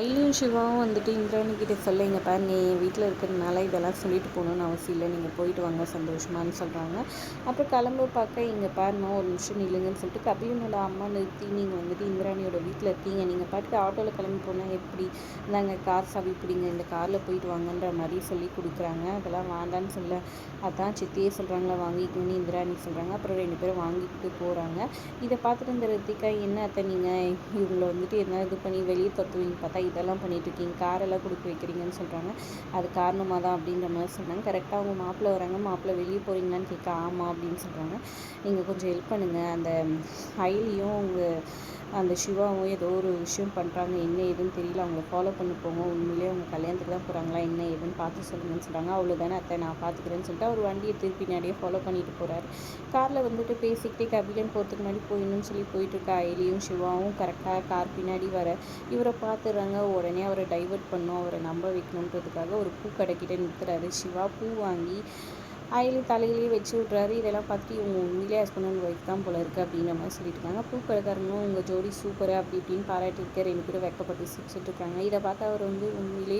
ஐலியும் சிவாவும் வந்துட்டு இந்திராணிக்கிட்ட சொல்ல இங்கே பாரு நீ என் வீட்டில் இருக்கிறதுனால இதெல்லாம் சொல்லிட்டு போகணுன்னு அவசியம் இல்லை. நீங்கள் போயிட்டு வாங்க சந்தோஷமான்னு சொல்கிறாங்க அப்புறம் கிளம்ப பார்க்க இங்கே பாருமா ஒரு நிமிஷம் நில்லுங்கன்னு சொல்லிட்டு கபிலனோட அம்மா நிறுத்தி நீங்கள் வந்துட்டு இந்திராணியோட வீட்டில் இருக்கீங்க. நீங்கள் பாட்டுக்கு ஆட்டோவில் கிளம்பி போனால் எப்படி? இந்தாங்க கார் சாவி பிடிங்க இந்த காரில் போயிட்டு வாங்கன்ற மாதிரி சொல்லி கொடுக்குறாங்க. அதெல்லாம் வேண்டான்னு சொல்ல அதான் சித்தியே சொல்கிறாங்களா வாங்கிக்கணும்னு இந்திராணி சொல்கிறாங்க அப்புறம் ரெண்டு பேரும் வாங்கிட்டு போகிறாங்க இதை பார்த்துட்டு இந்த ரித்திகா என்ன அத்தை நீங்கள் இவங்களை வந்துட்டு என்ன இது பண்ணி வெளியே தத்துவீங்க பார்த்தா இதெல்லாம் பண்ணிட்டு இருக்கீங்க காரெல்லாம் கொடுக்க வைக்கிறீங்கன்னு சொல்கிறாங்க அது காரணமாக தான் அப்படின்ற மாதிரி சொன்னாங்க. கரெக்டாக அவங்க மாப்பிள்ளை வராங்க. மாப்பிள்ளை வெளியே போகிறீங்களான்னு கேட்க ஆமாம் அப்படின்னு சொல்கிறாங்க நீங்கள் கொஞ்சம் ஹெல்ப் பண்ணுங்கள் அந்த ஐலியும் உங்கள் அந்த சிவாவும் ஏதோ ஒரு விஷயம் பண்ணுறாங்க என்ன ஏதுன்னு தெரியல. அவங்கள ஃபாலோ பண்ணி போங்க உண்மையிலேயே அவங்க கல்யாணத்துக்கு தான் போகிறாங்களா என்ன ஏதுன்னு பார்த்து சொல்லுங்கன்னு சொல்கிறாங்க அவ்வளோ தானே அத்தை நான் பார்த்துக்கிறேன்னு சொல்லிட்டு அவர் வண்டியை திருப்பி பின்னாடியே ஃபாலோ பண்ணிட்டு போகிறாரு காரில் வந்துட்டு பேசிக்கிட்டே கபிலன் போகிறதுக்கு முன்னாடி போயிடணும்னு சொல்லி போயிட்டு இருக்கா ஐலியும் சிவாவும் கரெக்டாக கார் பின்னாடி வர இவரை பார்த்துடுறாங்க. உடனே அவரை டைவர்ட் பண்ணும் அவரை நம்ப வைக்கணுன்றதுக்காக ஒரு பூ கடைக்கிட்ட நிறுத்துறாரு. சிவா பூ வாங்கி அயலி தலையிலேயே வச்சு விட்றாரு. இதெல்லாம் பார்த்துட்டு இவங்க உண்மையிலே ஹஸ்பண்ட் அண்ட் ஒய்ஃப் தான் போல இருக்குது அப்படின்ற மாதிரி சொல்லியிருக்காங்க இருக்காங்க பூக்கடைக்காரனும் உங்கள் ஜோடி சூப்பர் அப்படி இப்படின்னு பாராட்டியிருக்க ரெண்டு பேரும் வெக்கப்பட்டு சிரிச்சிட்டு இருக்காங்க. இதை பார்த்து அவர் வந்து உண்மையிலே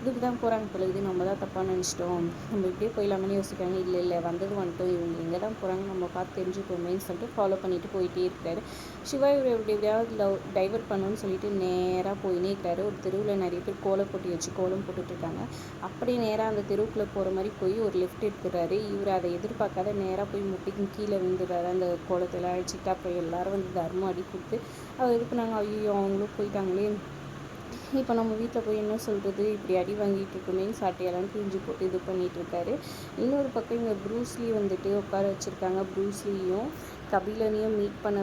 இதுக்கு தான் போகிறாங்க போல நம்ம தான் தப்பாக நினச்சிட்டோம். நம்ம இப்படியே போயிடலாமே யோசிக்கிறாங்க. இல்லை இல்லை வந்தது வந்துட்டோம் இவங்க எங்கே தான் போகிறாங்க நம்ம பார்த்து தெரிஞ்சுக்கோமேன்னு சொல்லிட்டு ஃபாலோ பண்ணிட்டு போயிட்டே இருக்கிறாரு. சிவா இவர் எப்படி எப்படியாவது லவ் டைவர்ட் பண்ணணும்னு சொல்லிட்டு நேராக போயினே இருக்காரு ஒரு தெருவில் நிறைய பேர் கோலம் போட்டி வச்சு கோலம் போட்டுட்ருக்காங்க அப்படியே நேராக அந்த தெருவுக்குள்ளே போகிற மாதிரி போய் ஒரு லெஃப்ட் எடுத்துடுறாரு. இவர் அதை எதிர்பார்க்காத நேராக போய் முட்டிக்கு கீழே விழுந்துடுறாரு. அந்த கோலத்தில் அழைச்சிட்டு அப்புறம் எல்லாரும் வந்து தர்மம் அடி கொடுத்து அவர் இது பண்ணாங்க ஐயோ அவங்களும் போயிட்டாங்களே. இப்போ நம்ம வீட்டில் போய் என்ன சொல்கிறது இப்படி அடி வாங்கிட்டு இருக்குமேன்னு சாட்டையெல்லாம் கிழிஞ்சு போட்டு இது பண்ணிகிட்டு இருக்காரு. இன்னொரு பக்கம் இங்கே ப்ரூஸ்லி வந்துட்டு உட்கார வச்சுருக்காங்க. ப்ரூஸ்லியும் கபிலனையும் மீட் பண்ண